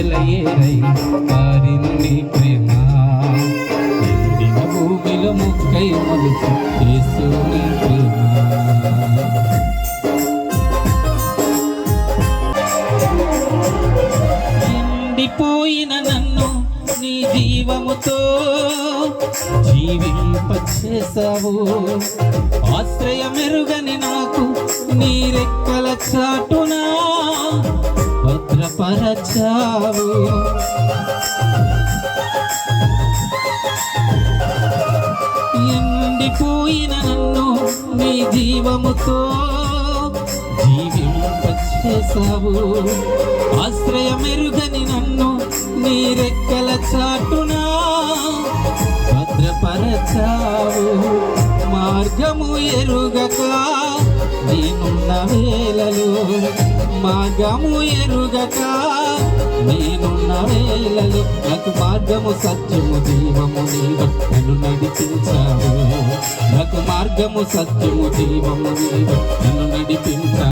సెలయేరై పారిను నీ ప్రేమ. ఎండిన భూమిలో ముక్కై మొలుచు యేసు నీ ప్రేమ. ఎండిపోయిన నన్ను నీ జీవముతో జీవింపచేసావు ఆశ్రయమెరుగని నాకు నీరెక్కల చాటునా. మరచావు. ఎండిపోయిన నన్ను నీ జీవముతో జీవింపచేసావు ఆశ్రయమెరుగని నన్ను నీ రెక్కల చాటునా భద్రపరచావు. మార్గము ఎరుగకా నేనున్న వేళలో మార్గము ఎరుగక నేనున్న వేళలో నాకు మార్గము సత్యము జీవము నీవు నన్ను నడిపించావు. నాకు మార్గము సత్యము జీవము నీవు నన్ను నడిపించావు.